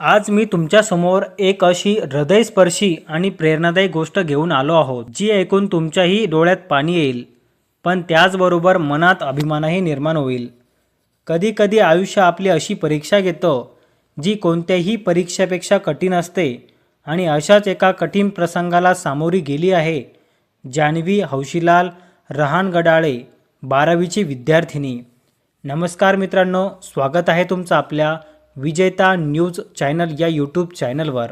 आज मी तुमच्यासमोर एक अशी हृदयस्पर्शी आणि प्रेरणादायी गोष्ट घेऊन आलो आहोत जी ऐकून तुमच्याही डोळ्यात पाणी येईल. पण त्याचबरोबर मनात अभिमानही निर्माण होईल. कधीकधी आयुष्य आपली अशी परीक्षा घेतं जी कोणत्याही परीक्षेपेक्षा कठीण असते आणि अशाच एका कठीण प्रसंगाला सामोरी गेली आहे जान्हवी हौशीलाल रहान गडाळे बारावीची विद्यार्थिनी. नमस्कार मित्रांनो स्वागत आहे तुमचं आपल्या विजेता न्यूज चॅनल या यूट्यूब चॅनलवर.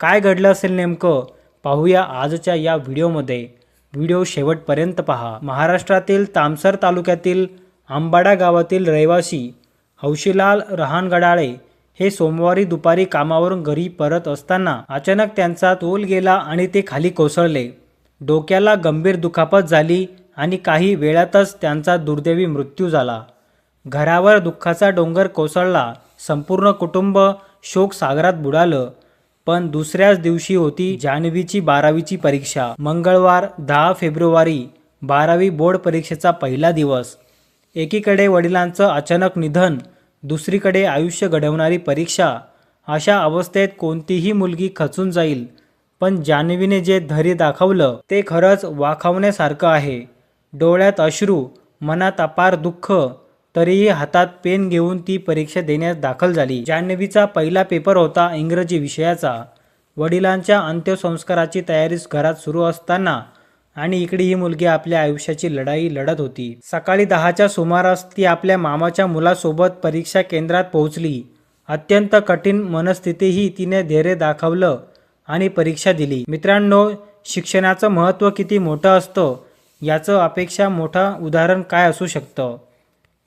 काय घडलं असेल नेमकं? पाहूया आजच्या या व्हिडिओमध्ये. व्हिडिओ शेवटपर्यंत पहा. महाराष्ट्रातील तामसर तालुक्यातील आंबाडा गावातील रहिवासी हौशीलाल रहानगडाळे हे सोमवारी दुपारी कामावरून घरी परत असताना अचानक त्यांचा तोल गेला आणि ते खाली कोसळले. डोक्याला गंभीर दुखापत झाली आणि काही वेळातच त्यांचा दुर्दैवी मृत्यू झाला. घरावर दुःखाचा डोंगर कोसळला संपूर्ण कुटुंब शोकसागरात बुडालं. पण दुसऱ्याच दिवशी होती जान्हवीची बारावीची परीक्षा. मंगळवार दहा फेब्रुवारी बारावी बोर्ड परीक्षेचा पहिला दिवस. एकीकडे वडिलांचं अचानक निधन दुसरीकडे आयुष्य घडवणारी परीक्षा. अशा अवस्थेत कोणतीही मुलगी खचून जाईल पण जान्हवीने जे धैर्य दाखवलं ते खरंच वाखावण्यासारखं आहे. डोळ्यात अश्रू मनात अपार दुःख तरीही हातात पेन घेऊन ती परीक्षा देण्यास दाखल झाली. जान्हवीचा पहिला पेपर होता इंग्रजी विषयाचा. वडिलांच्या अंत्यसंस्काराची तयारी घरात सुरू असताना आणि इकडे ही मुलगी आपल्या आयुष्याची लढाई लढत होती. सकाळी दहाच्या सुमारास ती आपल्या मामाच्या मुलासोबत परीक्षा केंद्रात पोहोचली. अत्यंत कठीण मनस्थितीही तिने धैर्य दाखवलं आणि परीक्षा दिली. मित्रांनो शिक्षणाचं महत्त्व किती मोठं असतं याचं अपेक्षा मोठं उदाहरण काय असू शकतं?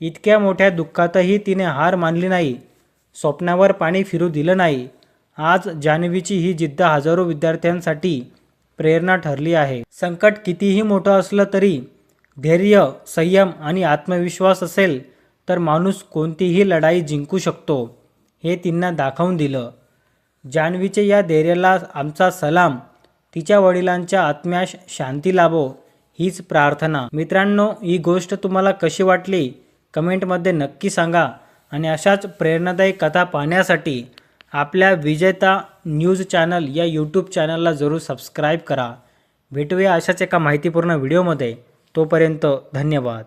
इतक्या मोठ्या दुःखातही तिने हार मानली नाही. स्वप्नावर पाणी फिरू दिलं नाही. आज जान्हवीची ही जिद्द हजारो विद्यार्थ्यांसाठी प्रेरणा ठरली आहे. संकट कितीही मोठं असलं तरी धैर्य संयम आणि आत्मविश्वास असेल तर माणूस कोणतीही लढाई जिंकू शकतो हे तिनं दाखवून दिलं. जान्हवीचे या धैर्याला आमचा सलाम तिच्या वडिलांच्या आत्म्यास शांती लाभो हीच प्रार्थना. मित्रांनो ही गोष्ट तुम्हाला कशी वाटली? कमेंटमध्ये नक्की सांगा आणि अशाच प्रेरणादायी कथा पाहण्यासाठी आपल्या विजेता न्यूज चॅनल या यूट्यूब चॅनलला जरूर सबस्क्राईब करा. भेटूया अशाच एका माहितीपूर्ण व्हिडिओमध्ये तोपर्यंत धन्यवाद.